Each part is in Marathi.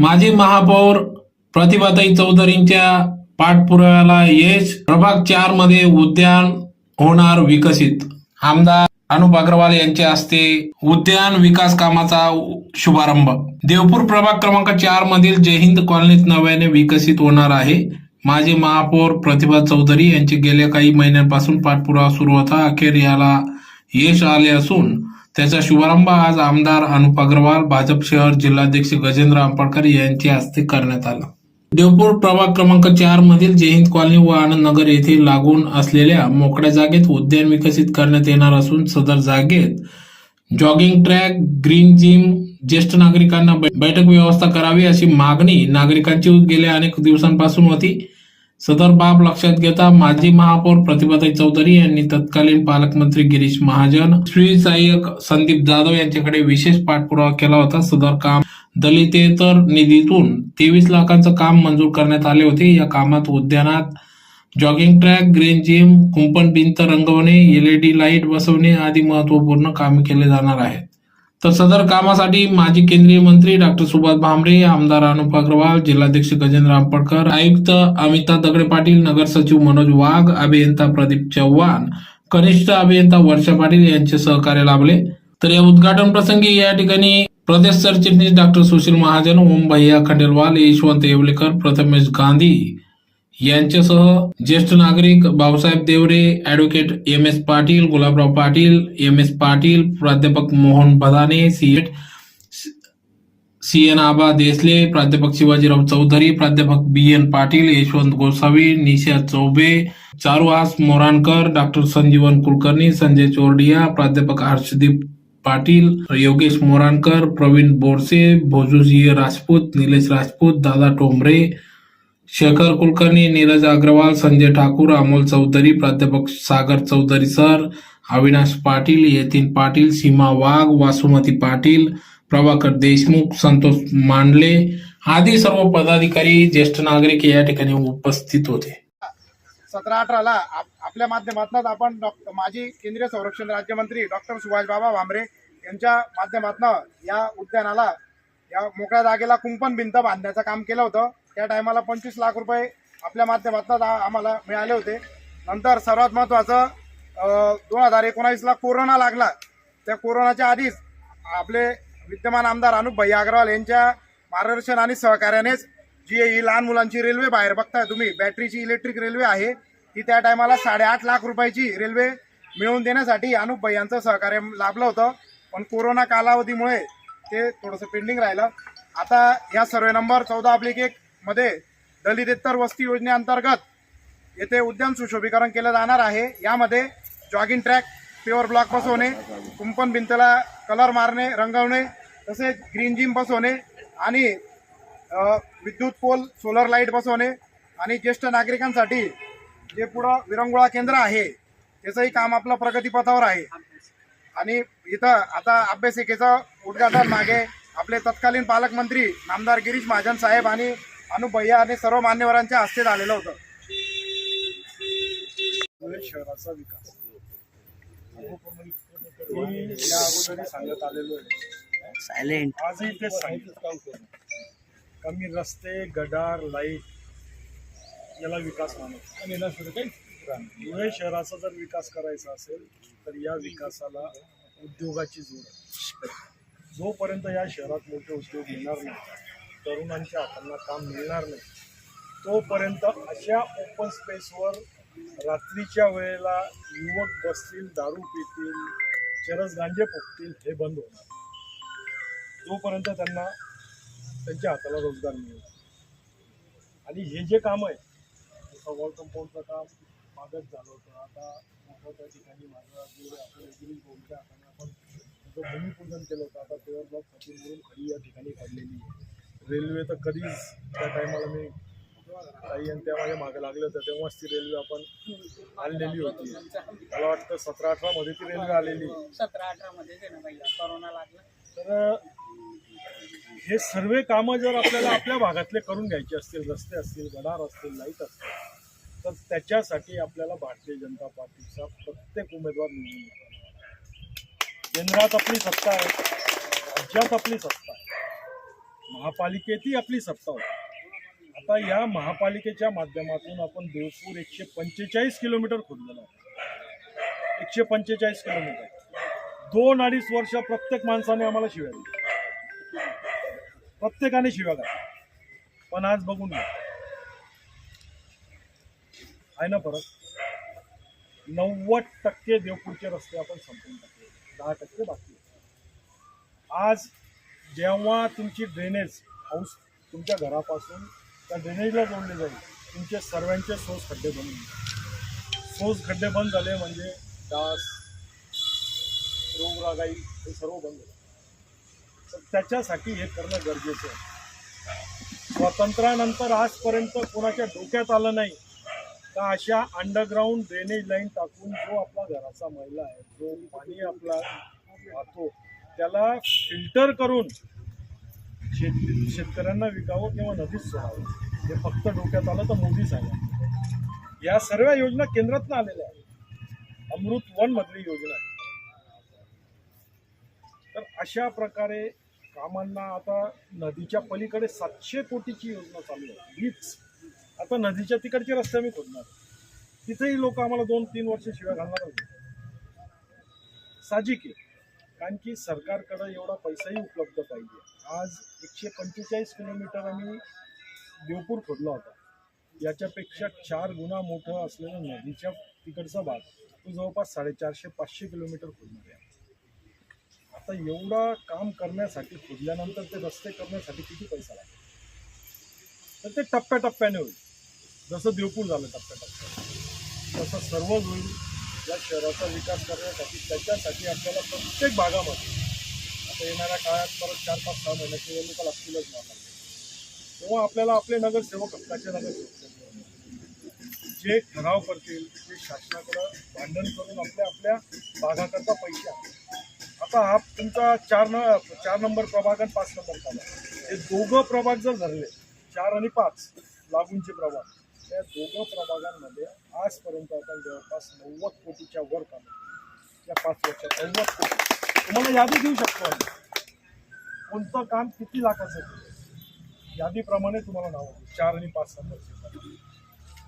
माजी महापौर प्रतिभाताई चौधरींच्या पाठपुराव्याला यश प्रभाग चारमध्ये उद्यान होणार विकसित. आमदार अनुप अग्रवाल यांच्या हस्ते उद्यान विकास कामाचा शुभारंभ. देवपूर प्रभाग क्रमांक चार मधील जयहिंद कॉलनीत नव्याने विकसित होणार आहे. माजी महापौर प्रतिभा चौधरी यांचे गेल्या काही महिन्यांपासून पाठपुरावा सुरू होता. अखेर याला यश आले असून त्याचा शुभारंभ आज आमदार अनुप अग्रवाल भाजप शहर जिल्हाध्यक्ष गजेंद्र आंबाडकर यांच्या हस्ते करण्यात आला. देवपूर प्रभाग क्रमांक चार मधील जयहिंद कॉलनी व आनंद नगर येथे लागून असलेल्या मोकळ्या जागेत उद्यान विकसित करण्यात येणार असून सदर जागेत जॉगिंग ट्रॅक ग्रीन जिम ज्येष्ठ नागरिकांना बैठक व्यवस्था करावी अशी मागणी नागरिकांची गेल्या अनेक दिवसांपासून होती. सदर बाब लक्षात घेता माजी महापौर प्रतिभाताई चौधरी यांनी तत्कालीन पालकमंत्री गिरीश महाजन श्री सहाय्यक संदीप जाधव यांच्याकडे विशेष पाठपुरावा केला होता. सदर काम दलितेतर निधीतून तेवीस लाखांचं काम मंजूर करण्यात आले होते. या कामात उद्यानात जॉगिंग ट्रॅक ग्रीन जिम कुंपण भिंत रंगवणे एलईडी लाइट बसवणे आदी महत्त्वपूर्ण कामे केले जाणार आहेत. तर सदर कामासाठी माजी केंद्रीय मंत्री डॉक्टर सुभाष भामरे आमदार अनुप अग्रवाल जिल्हाध्यक्ष गजेंद्र आंबडकर आयुक्त अमिता दगडे पाटील नगर सचिव मनोज वाघ अभियंता प्रदीप चव्हाण कनिष्ठ अभियंता वर्षा पाटील यांचे सहकार्य लाभले. तर या उद्घाटन प्रसंगी या ठिकाणी प्रदेश सरचिटणीस डॉक्टर सुशील महाजन ओम भैया खंडेलवाल यशवंत येवलेकर प्रथमेश गांधी यांच्यासह ज्येष्ठ नागरिक Bhausaheb Deore advocate M S Patil Gulabrao Patil M S Patil प्राध्यापक मोहन बदाने सीएट सी एन आबा देसले प्राध्यापक शिवाजीराव चौधरी प्राध्यापक B N Patil Yashwant Gosavi Nisha Choubey Charuhas Moranakar doctor Sanjeevan Kulkarni Sanjay Chordia प्राध्यापक हर्षदीप पाटील योगेश मोराणकर प्रवीण बोरसे भोजूजी राजपूत निलेश राजपूत दादा टोंबरे शेखर कुलकर्णी नीरज अग्रवाल संजय ठाकूर अमोल चौधरी प्राध्यापक सागर चौधरी सर अविनाश पाटील यतीन पाटील सीमा वाघ वासुमती पाटील प्रभाकर देशमुख संतोष मांडले आदी सर्व पदाधिकारी ज्येष्ठ नागरिक या ठिकाणी उपस्थित होते. सतरा अठराला आपल्या माध्यमातून आपण डॉक्टर माजी केंद्रीय संरक्षण राज्यमंत्री डॉक्टर सुभाषबाबा भामरे यांच्या माध्यमातून या उद्यानाला या मोकळ्या जागेला कुंपण भिंत बांधण्याचं काम केलं होतं. त्या टायमाला पंचवीस लाख रुपये आपल्या माध्यमातून आम्हाला मिळाले होते. नंतर सर्वात महत्त्वाचं दोन हजार एकोणावीसला कोरोना लागला. त्या कोरोनाच्या आधीच आपले विद्यमान आमदार अनुप भैया अग्रवाल यांच्या मार्गदर्शन आणि सहकार्यानेच जी ही लहान मुलांची रेल्वे बाहेर बघताय तुम्ही बॅटरीची इलेक्ट्रिक रेल्वे आहे. ती त्या टायमाला साडेआठ लाख रुपयाची रेल्वे मिळवून देण्यासाठी अनुप भाई यांचं सहकार्य लाभलं होतं. पण कोरोना कालावधीमुळे ते थोडंसं पेंडिंग राहिलं. आता या सर्वे नंबर चौदा अब्लिक एक मध्ये दलितेतर वस्ती योजनेअंतर्गत येथे उद्यान सुशोभीकरण केलं जाणार आहे. यामध्ये जॉगिंग ट्रॅक प्युअर ब्लॉक बसवणे कुंपण भिंतला कलर मारणे रंगवणे तसेच ग्रीन जिम बसवणे आणि विद्युत पोल सोलर लाइट बसवणे आणि ज्येष्ठ नागरिकांसाठी जे पुढं विरंगुळा केंद्र आहे त्याचंही काम आपलं प्रगतीपथावर आहे. आणि इथं आता अभ्यासिकेचं उद्घाटन मागे आपले तत्कालीन पालकमंत्री नामदार गिरीश महाजन साहेब आणि अनुप भैया आणि सर्व मान्यवरांच्या हस्ते झालेलं होतं. शहराचा विकास. या अगोदरही सांगत आलेलो आहे. सायलेंट आजही तेच सांगितलं. कमी रस्ते गडार लाइट याला विकास मानत धुळे शहराचा जर विकास करायचा असेल तर या विकासाला उद्योगाची जोड. आहे. जोपर्यंत या शहरात मोठे उद्योग येणार नाही तरुणांच्या हातांना काम मिळणार नाही. तोपर्यंत अशा ओपन स्पेसवर रात्रीच्या वेळेला युवक बसतील दारू पितील चरस गांजे फुकतील हे बंद होणार. तोपर्यंत त्यांना त्यांच्या हाताला रोजगार मिळेल. आणि हे जे काम आहे जसं वॉल कंपाऊंडचं काम मागत झालं होतं. आता मोठ्या ठिकाणी माझं जे आपलं हाताने आपण त्याचं भूमिपूजन केलं होतं आता पेवर ब्लॉकसाठी मिळून खडी या ठिकाणी काढलेली आहे. रेल्वे तर कधीच त्या टायमाला मी काही आणि त्या माझ्या मागे लागलं होतं तेव्हाच ती रेल्वे आपण आणलेली होती. मला वाटतं सतरा अठरामध्ये ती रेल्वे आलेली. सतरा अठरा मध्ये कोरोना लागला. तर हे सर्व कामं जर आपल्याला आपल्या भागातले करून घ्यायचे असतील रस्ते असतील गडार असतील लाइट असतील तर त्याच्यासाठी आपल्याला भारतीय जनता पार्टीचा प्रत्येक उमेदवार निवडून. केंद्रात आपली सत्ता आहे राज्यात आपली सत्ता आहे. महापालिकेतही आपली सत्ता होती. आता या महापालिकेच्या माध्यमातून आपण देवपूर एकशे पंचेचाळीस किलोमीटर खोदलेलं आहे. एकशे पंचेचाळीस किलोमीटर. दोन अडीच वर्ष प्रत्येक माणसाने आम्हाला शिव्या दिल्या. प्रत्येकाने शिव्या घातल्या. पण आज बघून घ्या. आहे ना फरक? नव्वद टक्के देवपूरचे रस्ते आपण संपून टाकले. दहा टक्के बाकी आज जेव्हा तुमची ड्रेनेज हाऊस तुमच्या घरापासून त्या ड्रेनेजला जोडले जाईल तुमचे सर्वांचे सोस खड्डे बनून सोस खड्डे बंद झाले म्हणजे डास रोगरागाई हे सर्व बंद झाले तर त्याच्यासाठी हे करणं गरजेचं आहे. स्वातंत्र्यानंतर आजपर्यंत कोणाच्या डोक्यात आलं नाही का अशा अंडरग्राऊंड ड्रेनेज लाईन टाकून जो आपला घराचा मैला आहे जो पाणी आपला वाहतो त्याला फिल्टर करून शेत शेतकऱ्यांना विकावं किंवा नदीत सोडावं. हे फक्त डोक्यात आलं तर मोदी सांगा या सर्व योजना केंद्रातनं आलेल्या आहेत. अमृत वन मधली योजना आहे. तर अशा प्रकारे कामांना आता नदीच्या पलीकडे सातशे कोटीची योजना चालू आहे. हीच आता नदीच्या तिकडचे रस्ते आम्ही खोदणार तिथेही लोक आम्हाला दोन तीन वर्ष शिवाय घालणार होते. साहजिक आहे. कारण की सरकारकडं एवढा पैसाही उपलब्ध पाहिजे. आज एकशे पंचेचाळीस किलोमीटर आम्ही देवपूर खोदला होता. याच्यापेक्षा चार गुणा मोठं असलेलं नदीच्या तिकडचा भाग तो जवळपास साडेचारशे पाचशे किलोमीटर खोदणार आहे आता एवढा काम करण्यासाठी खोदल्यानंतर ते रस्ते करण्यासाठी किती पैसा लागेल? तर ते टप्प्याटप्प्याने होईल. जसं देवपूर झालं टप्प्याटप्प्याने. तसं सर्वच होईल. या शहराचा विकास करण्यासाठी त्याच्यासाठी आपल्याला प्रत्येक भागामध्ये आता येणाऱ्या काळात परत चार पाच सहा महिन्याची निवडणुका लागतीलच मला तेव्हा आपल्याला आपले नगरसेवक हक्काचे नगरसेवक. जे ठराव करतील ते शासनाकडं भांडण करून आपल्या आपल्या भागाकरता पैसे आता हा तुमचा चार न चार नंबर प्रभाग आणि पाच नंबर प्रभाग. हे दोघं प्रभाग जर धरले चार आणि पाच लागूनचे प्रभाग त्या दोघं प्रभागांमध्ये आजपर्यंत आपण जवळपास नव्वद कोटीच्या वर काम या पाच वर्षात नव्वद कोटी. तुम्हाला यादी देऊ शकतो आम्ही. कोणतं काम किती लाखाचं केलं? यादीप्रमाणे तुम्हाला नाव चार आणि पाच नंबरचे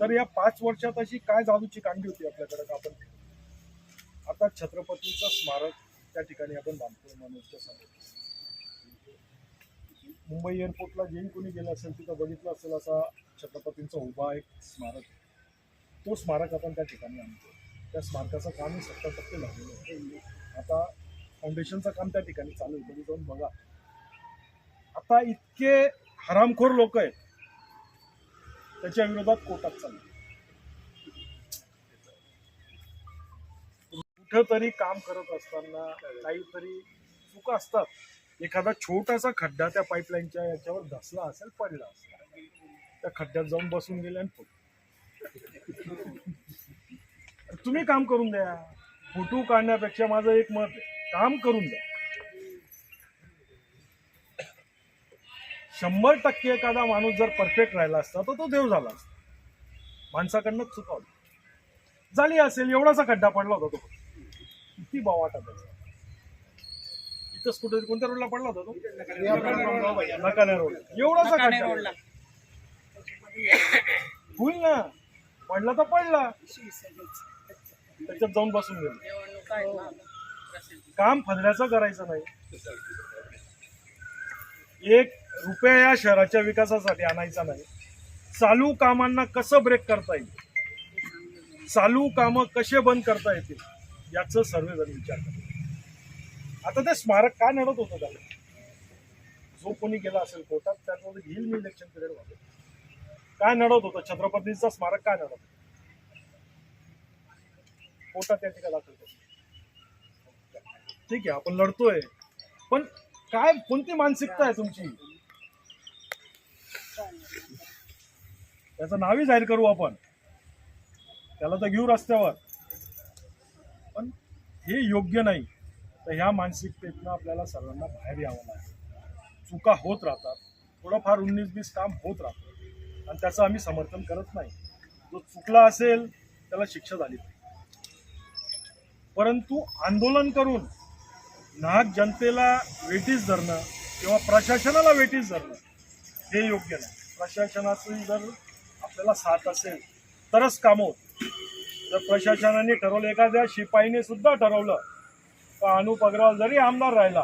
तर या पाच वर्षात अशी काय जादूची कांडी होती आपल्याकडे का आपण आता छत्रपतीचं स्मारक त्या ठिकाणी आपण बांधतो मनोजच्या समोर मुंबई एअरपोर्टला जेही कोणी गेलं असेल तिथं बघितलं असेल असा छत्रपतींचा उभा एक स्मारक. तो स्मारक आपण त्या ठिकाणी आणतो. त्या स्मारकाचं कामही सत्तर टक्के झालेलं आता फाउंडेशनचं काम त्या ठिकाणी चालू आहे. कधी जाऊन बघा. आता इतके हरामखोर लोक आहेत. त्याच्या विरोधात कोर्टात चालू कुठंतरी काम करत असताना काहीतरी चुका असतात. एखादा छोटासा खड्डा त्या पाईपलाईनच्या याच्यावर धसला असेल पडला असेल. त्या खड्ड्यात जाऊन बसून गेले आणि तुम्ही काम करून द्या. फोटो काढण्यापेक्षा माझं एक मत आहे काम करून द्या. शंभर टक्के एखादा माणूस जर परफेक्ट राहिला असता तर तो देव झाला असता. माणसाकडनं चुकावली झाली असेल एवढासा खड्डा पडला होता तो. किती बावाटा त्याचा. इथंच कुठे कोणत्या रोडला पडला होता तो? नकाने रोड एवढासा खड्डा होईल ना. पडला तर पडला. त्याच्यात जाऊन बसून गेलो काम फदण्याचं करायचं नाही. एक रुपया या शहराच्या विकासासाठी आणायचा नाही. चालू कामांना कसं ब्रेक करता येईल? चालू कामं कसे बंद करता येतील? याचं सर्वजण विचार करतात आता ते स्मारक काय नडत होतं त्याला? जो कोणी गेला असेल कोर्टात त्याच्यामध्ये घेईल मी इलेक्शन पिरियडमध्ये. काय नडत होतं? छत्रपतींचं स्मारक काय नडत होतं? कोर्टात त्या ठिकाणी दाखल ठीक आहे आपण लढतोय. पण काय कोणती मानसिकता आहे तुमची? त्याचं नावही जाहीर करू आपण. त्याला तर घेऊ रस्त्यावर. पण हे योग्य नाही. तर ह्या मानसिकतेतनं आपल्याला सर्वांना बाहेर यावं लागेल. चुका होत राहतात. थोडंफार उन्नीस बीस काम होत राहतं. आणि त्याचं आम्ही समर्थन करत नाही. जो चुकला असेल त्याला शिक्षा झाली पाहिजे. परंतु आंदोलन करून नाहक जनतेला वेटीस धरणं किंवा प्रशासनाला वेटीस धरणं हे योग्य नाही. प्रशासनाचं जर आपल्याला साथ असेल तरच कामं होत जर प्रशासनाने ठरवलं एखाद्या शिपाईने सुद्धा ठरवलं का अनुप अग्रवाल जरी आमदार राहिला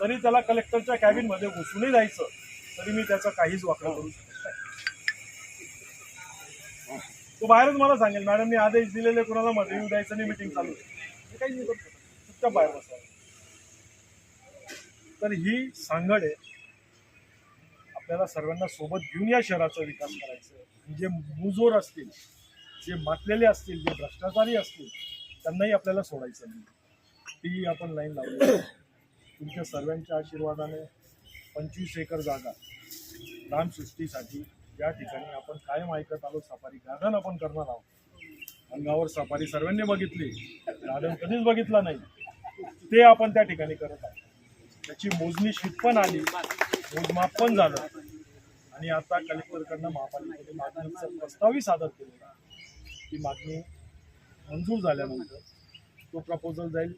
तरी त्याला कलेक्टरच्या कॅबिनमध्ये घुसूनही जायचं. तरी मी त्याचा काहीच वापर करू शकत नाही. तो बाहेरच मला सांगेल मॅडम मी आदेश दिलेले कुणाला मध्ये येऊ द्यायचं नाही मिटिंग चालू काही नाही चुपचाप बाहेर बसा. तर ही सांगड आहे. आपल्याला सर्वांना सोबत घेऊन या शहराचा विकास करायचा जे मुजोर असतील जे मातलेले असतील जे भ्रष्टाचारी असतील त्यांनाही आपल्याला सोडायचं नाही. ती आपण लाईन लावली. तुमच्या सर्वांच्या आशीर्वादाने पंचवीस एकर जागा रामसृष्टीसाठी या ठिकाणी आपण कायम ऐकत आलो. सफारी गार्डन आपण करणार आहोत. अंगावर सफारी सर्वांनी बघितली. गार्डन कधीच बघितलं नाही. ते आपण त्या ठिकाणी करत आहोत. त्याची मोजणी शीत पण आली. मोजमाप पण झालं. आणि आता कलेक्टरकडनं महापालिकेने मागणीचा प्रस्तावही सादर केलेला ती मागणी मंजूर झाल्यानंतर तो प्रपोजल जाईल.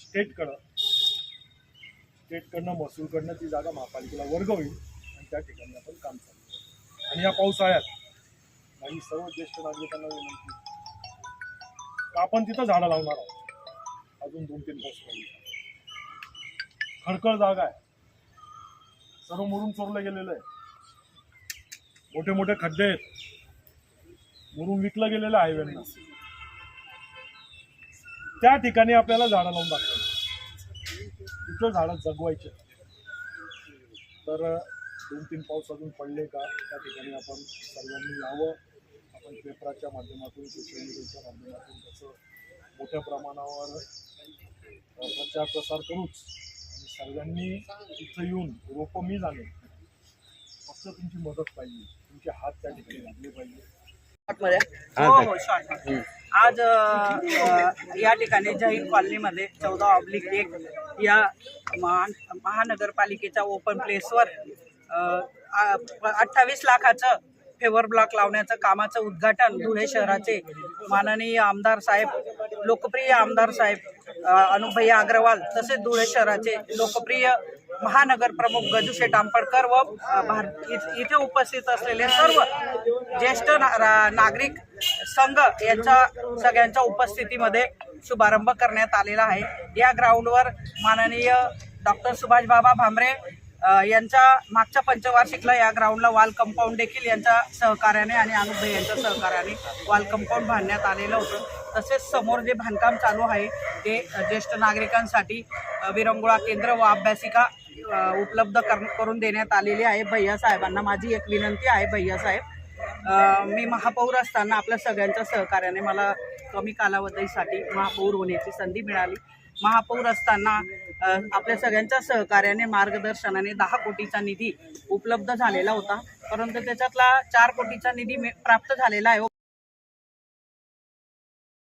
स्टेटकडं स्टेटकडनं महसूलकडनं ती जागा महापालिकेला वर्ग होईल आणि त्या ठिकाणी आपण काम चालू आणि या पावसाळ्यात माझी सर्व ज्येष्ठ नागरिकांना विनंती आपण तिथं झाडं लावणार आहोत? अजून दोन तीन वर्ष पडले खडखड जागा आहे. सर्व मुरुम चोरलं गेलेलं आहे. मोठे मोठे खड्डे आहेत. मुरुम विकलं गेलेलं आहे हायवेंना. त्या ठिकाणी आपल्याला झाडं लावून दाखवायची. तिथं झाडं जगवायचे? तर दोन तीन पाऊस अजून पडले का त्या ठिकाणी आपण सर्वांनी यावं. आपण पेपराच्या माध्यमातून सोशल मीडियाच्या माध्यमातून त्याचं मोठ्या प्रमाणावर प्रचार प्रसार करूच. आणि सर्वांनी इथं येऊन रोपं मी जाणे फक्त तुमची मदत पाहिजे. तुमचे हात त्या ठिकाणी लागले पाहिजे. हो हो शॉर्ट आज या ठिकाणी जहीर कॉलनीमध्ये चौदा ऑब्लिक एक या महान महानगरपालिकेच्या ओपन प्लेसवर अठ्ठावीस लाखाचं फेवर ब्लॉक लावण्याचं कामाचं उद्घाटन धुळे शहराचे माननीय आमदार साहेब लोकप्रिय आमदार साहेब अनुभैया अग्रवाल तसेच धुळे शहराचे लोकप्रिय महानगर प्रमुख गजूशेठ आंबडकर व भार इथे उपस्थित असलेले सर्व ज्येष्ठ ना- रा- नागरिक संघ यांच्या सगळ्यांच्या उपस्थितीमध्ये शुभारंभ करण्यात आलेला आहे. या ग्राउंडवर माननीय डॉक्टर सुभाष बाबा भामरे यांच्या मागच्या पंचवार्षिकला या ग्राउंडला वाल कंपाऊंड देखील यांच्या सहकार्याने आणि अनुभय यांच्या सहकार्याने वाल कंपाऊंड बांधण्यात आलेलं होतं. तसेच समोर जे बांधकाम चालू आहे ते ज्येष्ठ नागरिकांसाठी विरंगुळा केंद्र व अभ्यासिका उपलब्ध कर करून देण्यात आलेली आहे. भैया साहेबांना माझी एक विनंती आहे भैया साहेब. मी महापौर असताना आपल्या सगळ्यांच्या सहकार्याने मला कमी कालावधीसाठी महापौर होण्याची संधी मिळाली. महापौर असताना आपल्या सगळ्यांच्या सहकार्याने मार्गदर्शनाने दहा कोटीचा निधी उपलब्ध झालेला होता. परंतु त्याच्यातला चार कोटीचा निधी प्राप्त झालेला आहे.